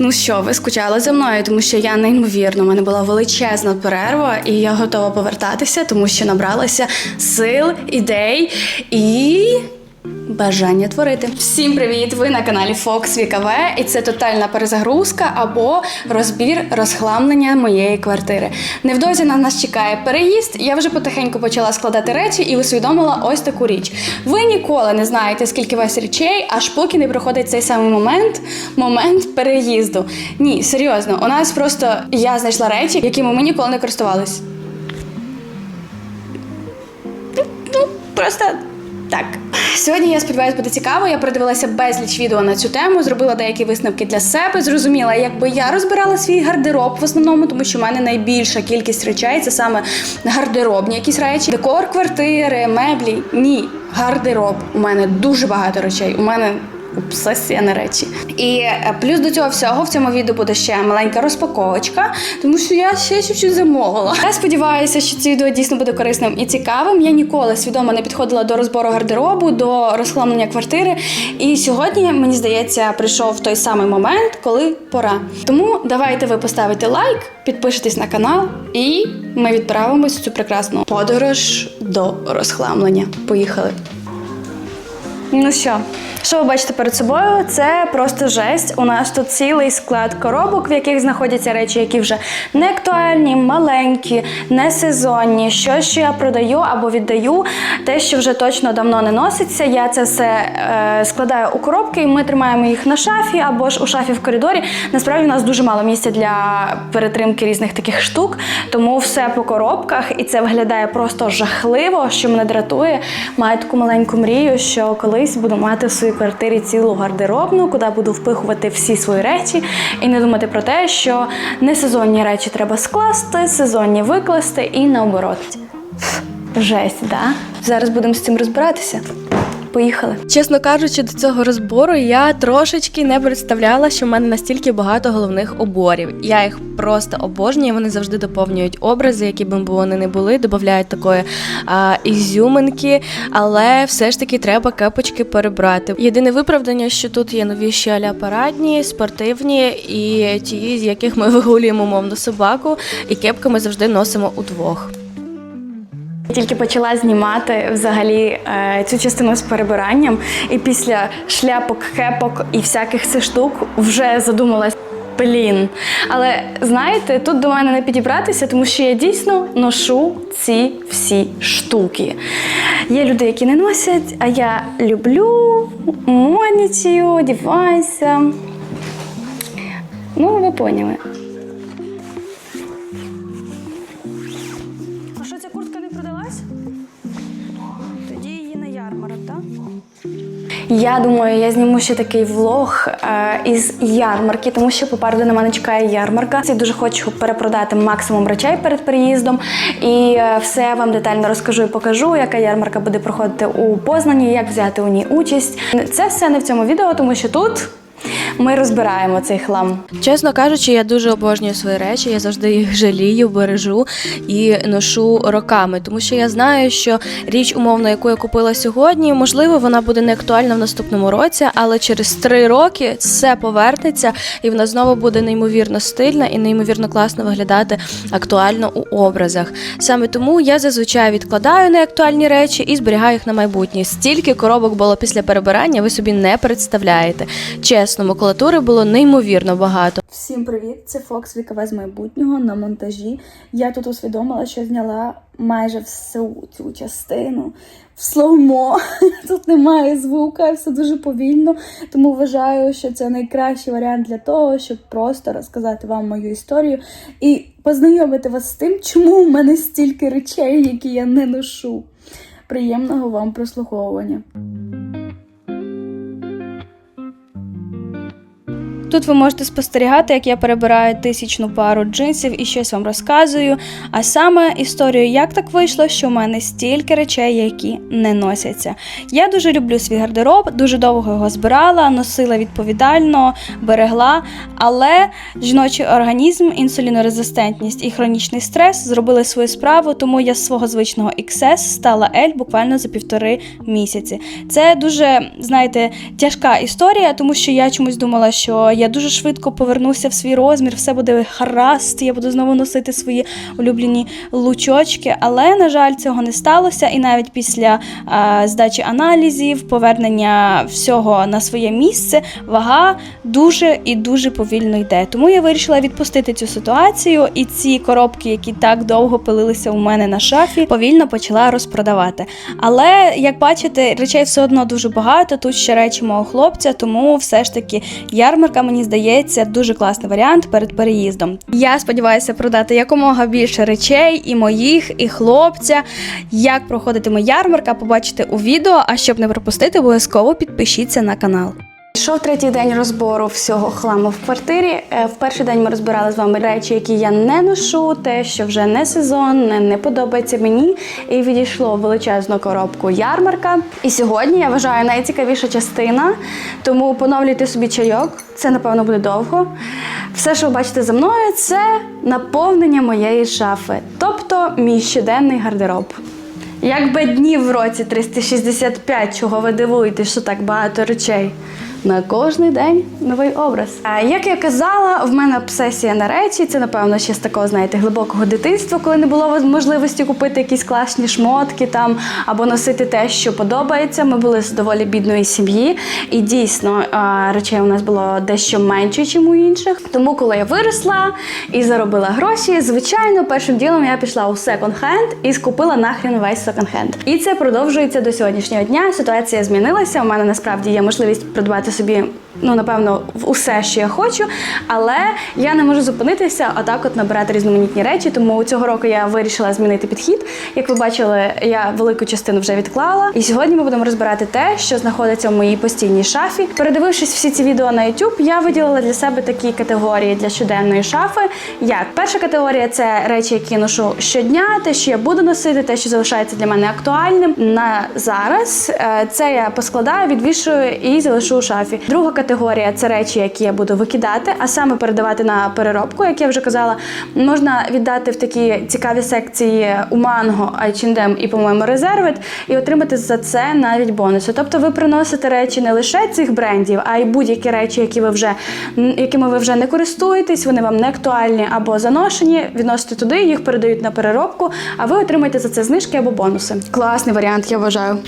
Ну що, ви скучали за мною, тому що я неймовірно. У мене була величезна перерва, і я готова повертатися, тому що набралася сил, ідей і. Бажання творити. Всім привіт! Ви на каналі Fox VKV, і це тотальна перезагрузка або розбір розхламлення моєї квартири. Невдовзі на нас чекає переїзд. Я вже потихеньку почала складати речі і усвідомила ось таку річ. Ви ніколи не знаєте, скільки у вас речей, аж поки не проходить цей самий момент, момент переїзду. Ні, серйозно, у нас просто я знайшла речі, якими ми ніколи не користувались. Ну, просто так. Сьогодні я сподіваюся, буде цікаво. Я передивилася безліч відео на цю тему, зробила деякі висновки для себе. Зрозуміла, якби я розбирала свій гардероб в основному, тому що в мене найбільша кількість речей це саме гардеробні якісь речі, декор квартири, меблі. Ні, гардероб. У мене дуже багато речей. У мене обсесія на речі. І е, плюс до цього всього в цьому відео буде ще маленька розпаковочка, тому що я ще чуть-чуть замовила. Я сподіваюся, що це відео дійсно буде корисним і цікавим. Я ніколи свідомо не підходила до розбору гардеробу, до розхламлення квартири. І сьогодні, мені здається, прийшов той самий момент, коли пора. Тому давайте ви поставите лайк, підпишитесь на канал, і ми відправимось в цю прекрасну подорож до розхламлення. Поїхали! Ну що, що ви бачите перед собою? Це просто жесть. У нас тут цілий склад коробок, в яких знаходяться речі, які вже не актуальні, маленькі, не сезонні. Що, що я продаю або віддаю, те, що вже точно давно не носиться. Я це все е, складаю у коробки, і ми тримаємо їх на шафі або ж у шафі в коридорі. Насправді у нас дуже мало місця для перетримки різних таких штук, тому все по коробках, і це виглядає просто жахливо, що мене дратує. Маю таку маленьку мрію, що колись буду мати в своїй квартирі цілу гардеробну, куди буду впихувати всі свої речі, і не думати про те, що несезонні речі треба скласти, сезонні викласти і наоборот. Жесть, да? Зараз будемо з цим розбиратися. Поїхали. Чесно кажучи, до цього розбору я трошечки не представляла, що в мене настільки багато головних оборів. Я їх просто обожнюю. Вони завжди доповнюють образи, які б вони не були, додають такої а, ізюминки, але все ж таки треба кепочки перебрати. Єдине виправдання, що тут є нові ще аля парадні, спортивні і ті, з яких ми вигулюємо мовно собаку, і кепки ми завжди носимо удвох. Тільки почала знімати взагалі е, цю частину з перебиранням, і після шляпок, кепок і всяких цих штук вже задумалась. Блін. Але знаєте, тут до мене не підібратися, тому що я дійсно ношу ці всі штуки. Є люди, які не носять, а я люблю, моднічаю, одіваюся. Ну, ви поняли. Я думаю, я зніму ще такий влог е, із ярмарки, тому що попереду на мене чекає ярмарка. Я дуже хочу перепродати максимум речей перед переїздом. І е, все вам детально розкажу і покажу, яка ярмарка буде проходити у Познані, як взяти у ній участь. Це все не в цьому відео, тому що тут ми розбираємо цей хлам. Чесно кажучи, я дуже обожнюю свої речі. Я завжди їх жалію, бережу і ношу роками, тому що я знаю, що річ умовно, яку я купила сьогодні, можливо, вона буде не актуальна в наступному році, але через три роки все повернеться, і вона знову буде неймовірно стильна і неймовірно класно виглядати актуально у образах. Саме тому я зазвичай відкладаю неактуальні речі і зберігаю їх на майбутнє. Стільки коробок було після перебирання, ви собі не представляєте. Чесно, макулатури було неймовірно багато. Всім привіт! Це Фокс Вікове з майбутнього на монтажі. Я тут усвідомила, що зняла майже всю цю частину в слоумо. Тут немає звука, все дуже повільно. Тому вважаю, що це найкращий варіант для того, щоб просто розказати вам мою історію і познайомити вас з тим, чому в мене стільки речей, які я не ношу. Приємного вам прослуховування. Тут ви можете спостерігати, як я перебираю тисячну пару джинсів і щось вам розказую. А саме історію, як так вийшло, що в мене стільки речей, які не носяться. Я дуже люблю свій гардероб, дуже довго його збирала, носила відповідально, берегла. Але жіночий організм, інсулінорезистентність і хронічний стрес зробили свою справу, тому я з свого звичного XS стала L буквально за півтори місяці. Це дуже, знаєте, тяжка історія, тому що я чомусь думала, що я дуже швидко повернуся в свій розмір, все буде гаразд, я буду знову носити свої улюблені лучочки. Але, на жаль, цього не сталося. І навіть після е, здачі аналізів, повернення всього на своє місце, вага дуже і дуже повільно йде. Тому я вирішила відпустити цю ситуацію, і ці коробки, які так довго пилилися у мене на шафі, повільно почала розпродавати. Але як бачите, речей все одно дуже багато. Тут ще речі мого хлопця, тому все ж таки ярмарка, мені здається, дуже класний варіант перед переїздом. Я сподіваюся продати якомога більше речей, і моїх, і хлопця. Як проходитиме ярмарка, побачите у відео. А щоб не пропустити, обов'язково підпишіться на канал. Йшов третій день розбору всього хламу в квартирі. Е, В перший день ми розбирали з вами речі, які я не ношу, те, що вже не сезон, не, подобається мені. І відійшло величезну коробку ярмарка. І сьогодні я вважаю найцікавіша частина, тому поновлюйте собі чайок. Це напевно буде довго. Все, що ви бачите за мною, це наповнення моєї шафи, тобто мій щоденний гардероб. Якби днів в році 365, чого ви дивуєтесь, що так багато речей. На кожний день новий образ. Як я казала, в мене обсесія на речі. Це напевно ще з такого, знаєте, глибокого дитинства, коли не було можливості купити якісь класні шмотки там або носити те, що подобається. Ми були з доволі бідної сім'ї, і дійсно речей у нас було дещо менше, ніж у інших. Тому, коли я виросла і заробила гроші, звичайно, першим ділом я пішла у секонд-хенд і скупила нахрен весь секонд-хенд. І це продовжується до сьогоднішнього дня. Ситуація змінилася. У мене насправді є можливість придбати собі. Ну, напевно, в усе, що я хочу, але я не можу зупинитися, а так от набирати різноманітні речі. Тому цього року я вирішила змінити підхід. Як ви бачили, я велику частину вже відклала. І сьогодні ми будемо розбирати те, що знаходиться в моїй постійній шафі. Передивившись всі ці відео на YouTube, я виділила для себе такі категорії для щоденної шафи. Як перша категорія це речі, які я ношу щодня, те, що я буду носити, те, що залишається для мене актуальним на зараз. Е, Це я поскладаю, відвішую і залишу у шафі. Друга категорія це речі, які я буду викидати, а саме передавати на переробку, як я вже казала, можна віддати в такі цікаві секції у Манго, H&M і, по-моєму, Резервит, і отримати за це навіть бонуси. Тобто ви приносите речі не лише цих брендів, а й будь-які речі, які ви вже якими ви вже не користуєтесь, вони вам не актуальні або заношені. Відносите туди, їх передають на переробку, а ви отримаєте за це знижки або бонуси. Класний варіант, я вважаю.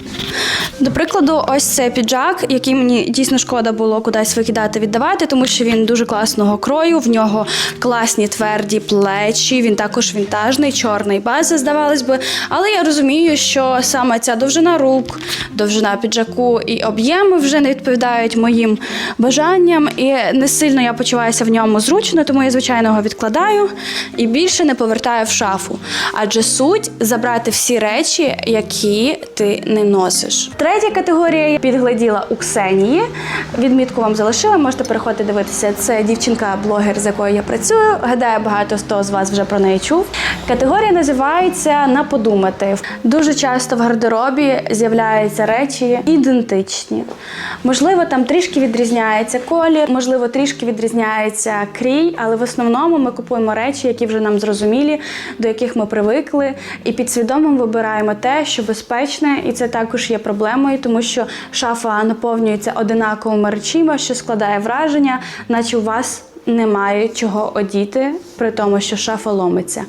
До прикладу, ось цей піджак, який мені дійсно шкода було кудись викидати, віддавати, тому що він дуже класного крою. В нього класні тверді плечі. Він також вінтажний, чорний база, здавалось би. Але я розумію, що саме ця довжина рук, довжина піджаку і об'єми вже не відповідають моїм бажанням. І не сильно я почуваюся в ньому зручно, тому я звичайно його відкладаю і більше не повертаю в шафу. Адже суть забрати всі речі, які ти не носиш. Третя категорія я підгляділа у Ксенії. Відмітку вам залишила, можете переходити дивитися. Це дівчинка-блогер, з якою я працюю. Гадаю, багато хто з вас вже про неї чув. Категорія називається на подумати. Дуже часто в гардеробі з'являються речі ідентичні. Можливо, там трішки відрізняється колір, можливо, трішки відрізняється крій, але в основному ми купуємо речі, які вже нам зрозумілі, до яких ми привикли, і підсвідомо вибираємо те, що безпечне, і це також є проблемою, тому що шафа наповнюється одинаковими речима, що складає враження, наче у вас немає чого одіти, при тому, що шафа ломиться.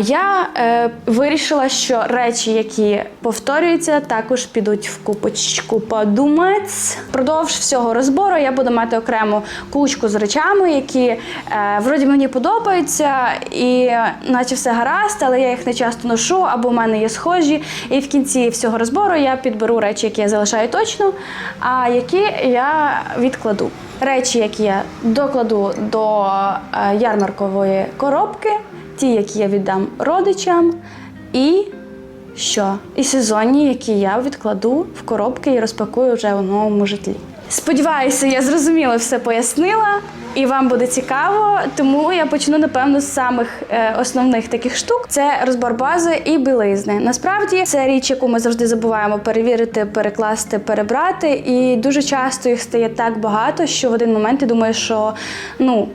Я е, вирішила, що речі, які повторюються, також підуть в купочку подумець. Продовж всього розбору я буду мати окрему кучку з речами, які е, вроді мені подобаються, і наче все гаразд, але я їх не часто ношу, або в мене є схожі. І в кінці всього розбору я підберу речі, які я залишаю точно, а які я відкладу. Речі, які я докладу до е, ярмаркової коробки, ті, які я віддам родичам, і що? І сезонні, які я відкладу в коробки і розпакую вже у новому житлі. Сподіваюся, я зрозуміло все пояснила, і вам буде цікаво. Тому я почну напевно з самих е, основних таких штук: це розбор бази і білизни. Насправді це річ, яку ми завжди забуваємо перевірити, перекласти, перебрати. І дуже часто їх стає так багато, що в один момент ти думаєш, що ну.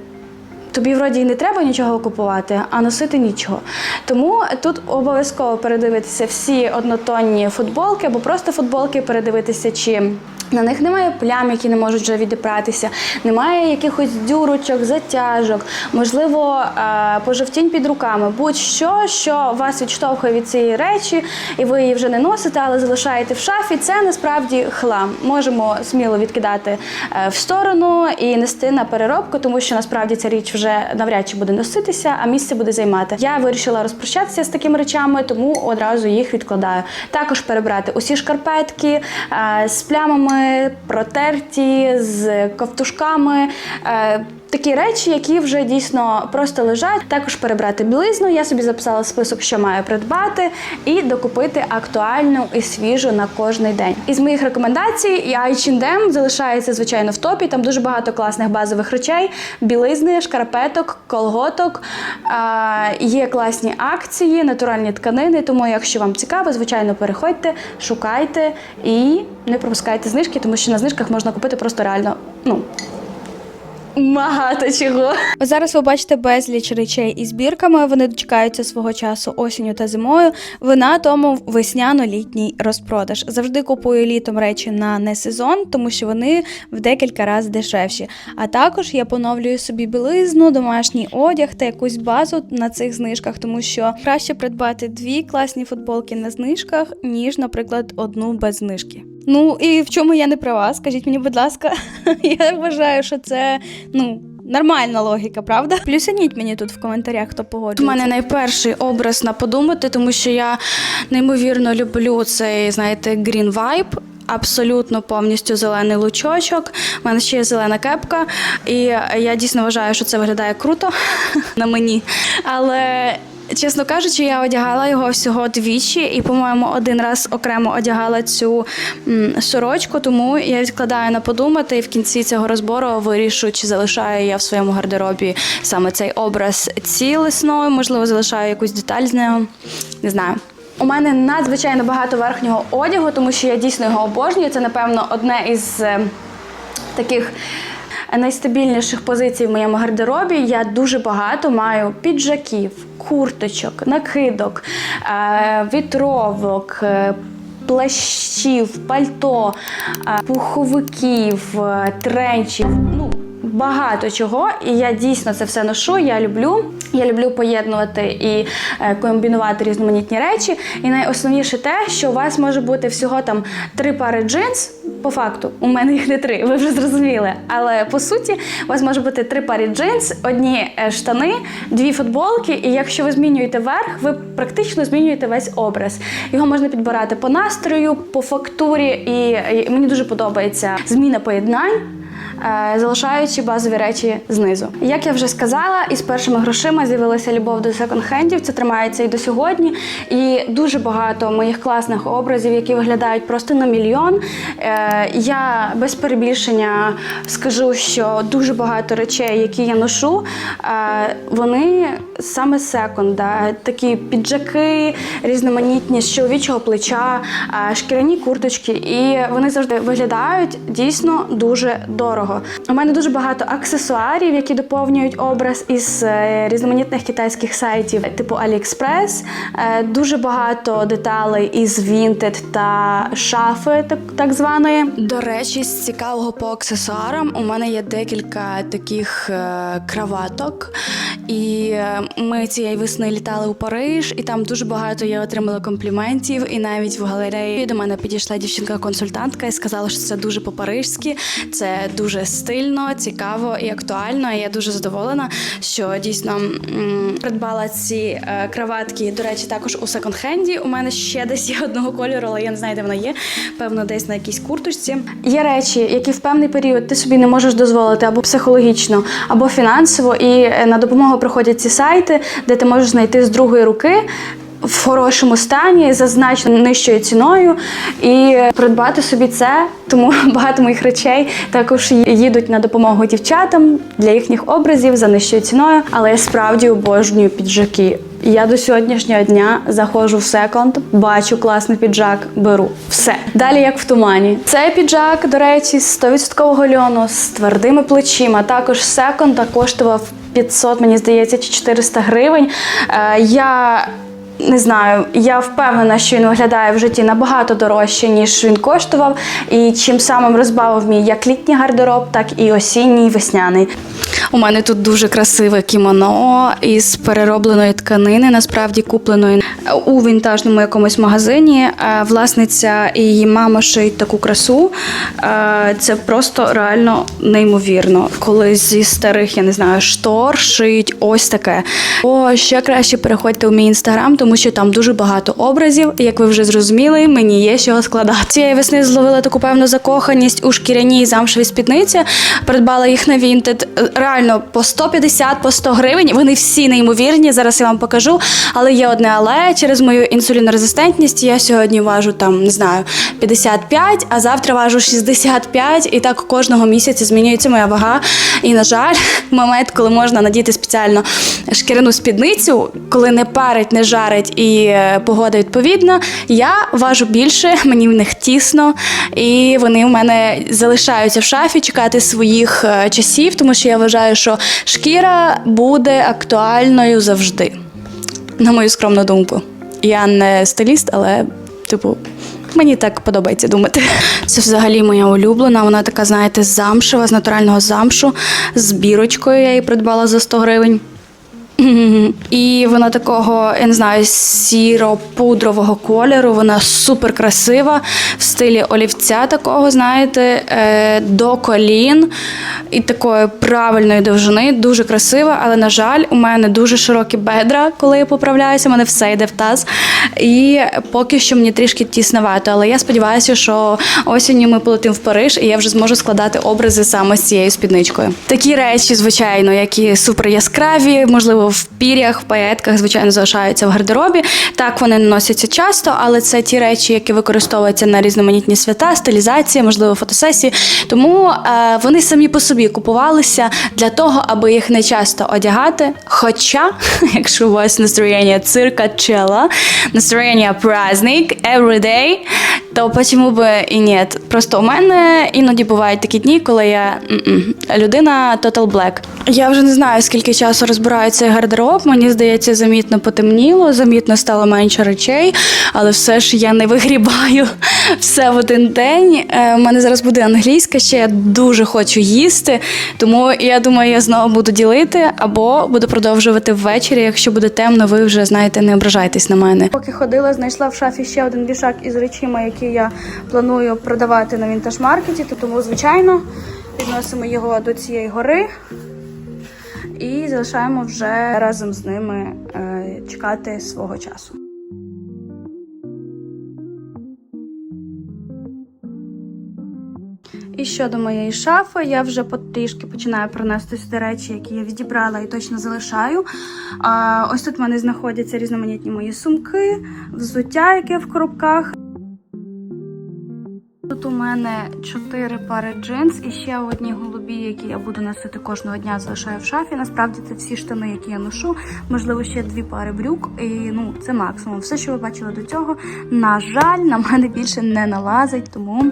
Тобі вроді й не треба нічого купувати, а носити нічого. Тому тут обов'язково передивитися всі однотонні футболки або просто футболки, передивитися, чи На них немає плям, які не можуть вже відіпратися, немає якихось дюрочок, затяжок, можливо, е, пожовтінь під руками, будь-що, що вас відштовхує від цієї речі, і ви її вже не носите, але залишаєте в шафі. Це насправді хлам. Можемо сміло відкидати е, в сторону і нести на переробку, тому що насправді ця річ вже навряд чи буде носитися, а місце буде займати. Я вирішила розпрощатися з такими речами, тому одразу їх відкладаю. Також перебрати усі шкарпетки е, з плямами, протерті, з ковтушками. Такі речі, які вже дійсно просто лежать. Також перебрати білизну. Я собі записала список, що маю придбати, і докупити актуальну і свіжу на кожний день. Із моїх рекомендацій і H&M залишається звичайно в топі. Там дуже багато класних базових речей: білизни, шкарпеток, колготок. Є класні акції, натуральні тканини. Тому, якщо вам цікаво, звичайно, переходьте, шукайте і не пропускайте знижки, тому що на знижках можна купити просто реально ну багато чого. Зараз ви бачите безліч речей із збірками. Вони дочекаються свого часу осінню та зимою. Ви на тому весняно-літній розпродаж. Завжди купую літом речі на несезон, тому що вони в декілька разів дешевші. А також я поновлюю собі білизну, домашній одяг та якусь базу на цих знижках, тому що краще придбати дві класні футболки на знижках, ніж, наприклад, одну без знижки. Ну і в чому я не права? Скажіть мені, будь ласка, я вважаю, що це ну. Нормальна логіка, правда? Плюсаніть мені тут в коментарях, хто У мене найперший образ на подумати, тому що я неймовірно люблю цей, знаєте, green vibe. Абсолютно повністю зелений лучочок. У мене ще є зелена кепка, і я дійсно вважаю, що це виглядає круто на мені. Але чесно кажучи, я одягала його всього двічі, і, по-моєму, один раз окремо одягала цю м, сорочку, тому я відкладаю на подумати, і в кінці цього розбору вирішу, чи залишаю я в своєму гардеробі саме цей образ цілісною, можливо, залишаю якусь деталь з нього. Не знаю. У мене надзвичайно багато верхнього одягу, тому що я дійсно його обожнюю. Це, напевно, одне із е, таких найстабільніших позицій в моєму гардеробі. Я дуже багато маю піджаків, курточок, накидок, е, вітровок. е, Плащів, пальто, е, пуховиків, тренчів. Ну, багато чого, і я дійсно це все ношу. Я люблю. Я люблю поєднувати і комбінувати різноманітні речі. І найосновніше те, що у вас може бути всього там три пари джинс. По факту, у мене їх не три, ви вже зрозуміли. Але по суті, у вас може бути три парі джинс, одні е, штани, дві футболки. І якщо ви змінюєте верх, ви практично змінюєте весь образ. Його можна підбирати по настрою, по фактурі, і, мені дуже подобається зміна поєднань залишаючи базові речі знизу. Як я вже сказала, із першими грошима з'явилася любов до секонд-хендів. Це тримається і до сьогодні. І дуже багато моїх класних образів, які виглядають просто на мільйон. Е, Я без перебільшення скажу, що дуже багато речей, які я ношу, е, вони саме секонда. Такі піджаки, різноманітні з чоловічого плеча, е, шкіряні курточки, і вони завжди виглядають дійсно дуже дорого. У мене дуже багато аксесуарів, які доповнюють образ із е, різноманітних китайських сайтів, типу AliExpress. Е, Дуже багато деталей із Vinted та шафи, так, званої. До речі, з цікавого по аксесуарам у мене є декілька таких е, краваток. І ми цієї весни літали у Париж, і там дуже багато я отримала компліментів. І навіть в галереї до мене підійшла дівчинка-консультантка і сказала, що це дуже по-парижськи, це дуже стильно, цікаво і актуально. І я дуже задоволена, що дійсно придбала ці е, краватки. До речі, також у секонд-хенді. У мене ще десь є одного кольору, але я не знаю, де вона є. Певно, десь на якійсь курточці. Є речі, які в певний період ти собі не можеш дозволити або психологічно, або фінансово. І е, на допомогу приходять ці сайти, де ти можеш знайти з другої руки. В хорошому стані за значно нижчою ціною і придбати собі це. Тому багато моїх речей також їдуть на допомогу дівчатам для їхніх образів за нижчою ціною. Але я справді обожнюю піджаки. Я до сьогоднішнього дня заходжу в секонд, бачу класний піджак, беру все. Далі як в тумані. Цей піджак, до речі, з 100% льону, з твердими плечима. Також секонд коштував 500, мені здається, чи 400 гривень. Е, Я Не знаю, я впевнена, що він виглядає в житті набагато дорожче, ніж він коштував. І чим самим розбавив мій як літній гардероб, так і осінній весняний. У мене тут дуже красиве кімоно із переробленої тканини, насправді купленої у вінтажному якомусь магазині. Е, Власниця і її мама шиють таку красу. Е, Це просто реально неймовірно. Коли зі старих, я не знаю, штор шиють ось таке. О, ще краще переходьте у мій інстаграм, тому що там дуже багато образів. Як ви вже зрозуміли, мені є чого складати. Цієї весни зловила таку певну закоханість у шкіряній замшевій спідниці. Придбала їх на Vinted. Реально по 150, по 100 гривень. Вони всі неймовірні. Зараз я вам покажу. Але є одне але через мою інсулінорезистентність я сьогодні важу там, не знаю, 55, а завтра важу 65. І так кожного місяця змінюється моя вага. І, на жаль, момент, коли можна надіти спеціально шкіряну спідницю, коли не парить, не жарить і е, погода відповідна, я важу більше, мені в них тісно, і вони в мене залишаються в шафі чекати своїх е, часів, тому що я вважаю, що шкіра буде актуальною завжди. На мою скромну думку. Я не стиліст, але, типу, мені так подобається думати. Це взагалі моя улюблена. Вона така, знаєте, замшева, з натурального замшу, з бірочкою. Я її придбала за 100 гривень. І вона такого, я не знаю, сіро-пудрового кольору. Вона супер красива в стилі олівця такого, знаєте, е, до колін і такої правильної довжини. Дуже красива, але, на жаль, у мене дуже широкі бедра, коли я поправляюся, у мене все йде в таз. І поки що мені трішки тісновато. Але я сподіваюся, що осінню ми полетимо в Париж, і я вже зможу складати образи саме з цією спідничкою. Такі речі, звичайно, які супер яскраві, можливо, в пір'ях, в паєтках, звичайно, залишаються в гардеробі. Так вони не носяться часто, але це ті речі, які використовуються на різноманітні свята, стилізації, можливо, фотосесії. Тому е, вони самі по собі купувалися для того, аби їх не часто одягати. Хоча, якщо у вас настроєння цирка чела, настроєння праздник, every day, то почему би і ні. Просто у мене іноді бувають такі дні, коли я людина total black. Я вже не знаю, скільки часу розбираю цей гардероб. Мені здається, замітно потемніло, замітно стало менше речей, але все ж я не вигрібаю все в один день. Е, У мене зараз буде англійська, ще я дуже хочу їсти, тому я думаю, я знову буду ділити або буду продовжувати ввечері. Якщо буде темно, ви вже знаєте, не ображайтесь на мене. Поки ходила, знайшла в шафі ще один вішак із речима, які я планую продавати на вінтаж-маркеті. то Тому, звичайно, відносимо його до цієї гори і залишаємо вже разом з ними е, чекати свого часу. І щодо моєї шафи, я вже потрішки починаю приносити сюди речі, які я відібрала і точно залишаю. А, ось тут в мене знаходяться різноманітні мої сумки, взуття, яке в коробках. Тут у мене чотири пари джинс і ще одні голубі, які я буду носити кожного дня, залишаю в шафі. Насправді це всі штани, які я ношу. Можливо, ще дві пари брюк. І ну це максимум. Все, що ви бачили до цього, на жаль, на мене більше не налазить, тому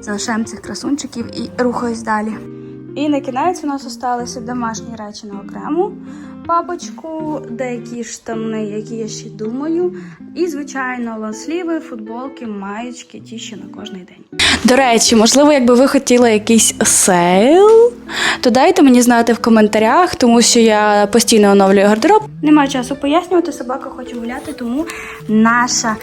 залишаємо цих красунчиків і рухаюсь далі. І на кінець у нас залишилися домашні речі на окрему папочку, деякі штани, які я ще думаю. І, звичайно, лонсліви, футболки, маєчки, ті ще на кожний день. До речі, можливо, якби ви хотіли якийсь сейл, то дайте мені знати в коментарях, тому що я постійно оновлюю гардероб. Немає часу пояснювати, собака хоче гуляти, тому наша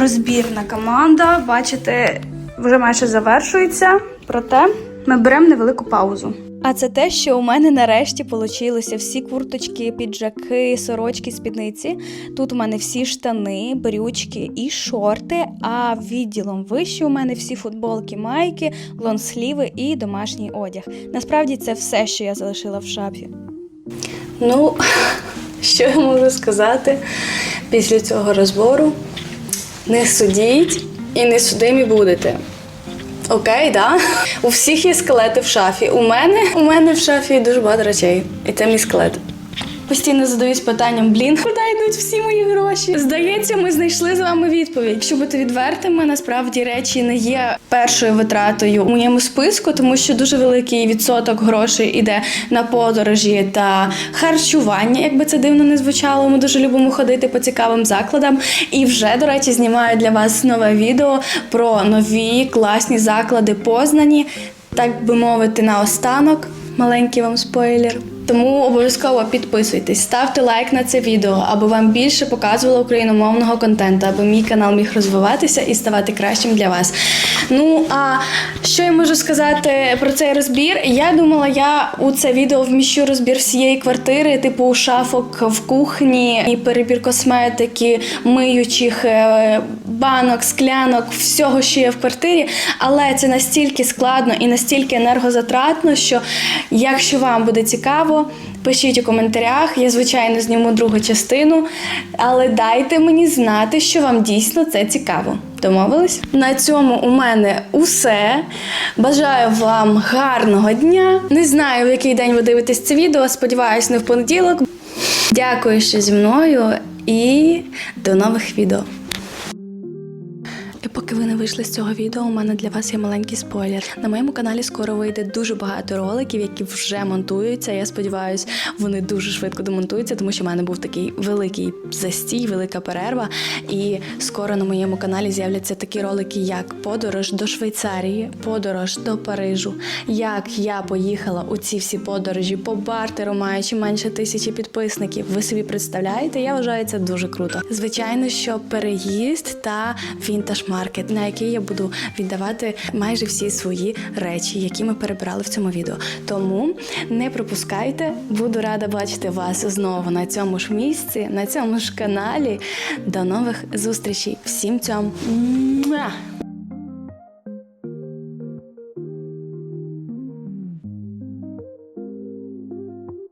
розбірна команда, бачите, вже майже завершується. Проте ми беремо невелику паузу. А це те, що у мене нарешті получилося всі курточки, піджаки, сорочки, спідниці. Тут у мене всі штани, брючки і шорти. А відділом вище у мене всі футболки, майки, лонсліви і домашній одяг. Насправді це все, що я залишила в шафі. Ну, що я можу сказати після цього розбору? Не судіть і не судимі будете. Окей, да? У всіх є скелети в шафі. У мене у мене в шафі дуже багато речей. І це мій скелет. Постійно задаюсь питанням: блін, куди йдуть всі мої гроші? Здається, ми знайшли з вами відповідь. Щоб бути відвертими, насправді речі не є першою витратою у моєму списку, тому що дуже великий відсоток грошей іде на подорожі та харчування, якби це дивно не звучало. Ми дуже любимо ходити по цікавим закладам. І вже, до речі, знімаю для вас нове відео про нові класні заклади Познані. Так би мовити, наостанок. Маленький вам спойлер. Тому обов'язково підписуйтесь, ставте лайк на це відео, аби вам більше показувало україномовного контенту, аби мій канал міг розвиватися і ставати кращим для вас. Ну а що я можу сказати про цей розбір? Я думала, я у це відео вміщу розбір всієї квартири, типу шафок в кухні, і перебір косметики, миючих е, банок, склянок, всього, що є в квартирі. Але це настільки складно і настільки енергозатратно, що якщо вам буде цікаво. Пишіть у коментарях, я звичайно зніму другу частину, але дайте мені знати, що вам дійсно це цікаво. Домовились? На цьому у мене усе. Бажаю вам гарного дня. Не знаю, в який день ви дивитесь це відео. Сподіваюсь, не в понеділок. Дякую, що зі мною, і до нових відео. І поки ви не вийшли з цього відео, у мене для вас є маленький спойлер. На моєму каналі скоро вийде дуже багато роликів, які вже монтуються. Я сподіваюся, вони дуже швидко демонтуються, тому що в мене був такий великий застій, велика перерва. І скоро на моєму каналі з'являться такі ролики, як подорож до Швейцарії, подорож до Парижу, як я поїхала у ці всі подорожі по бартеру, маючи менше тисячі підписників. Ви собі представляєте? Я вважаю це дуже круто. Звичайно, що переїзд та вінтаж маркет, на який я буду віддавати майже всі свої речі, які ми перебирали в цьому відео. Тому не пропускайте, буду рада бачити вас знову на цьому ж місці, на цьому ж каналі. До нових зустрічей. Всім цьому.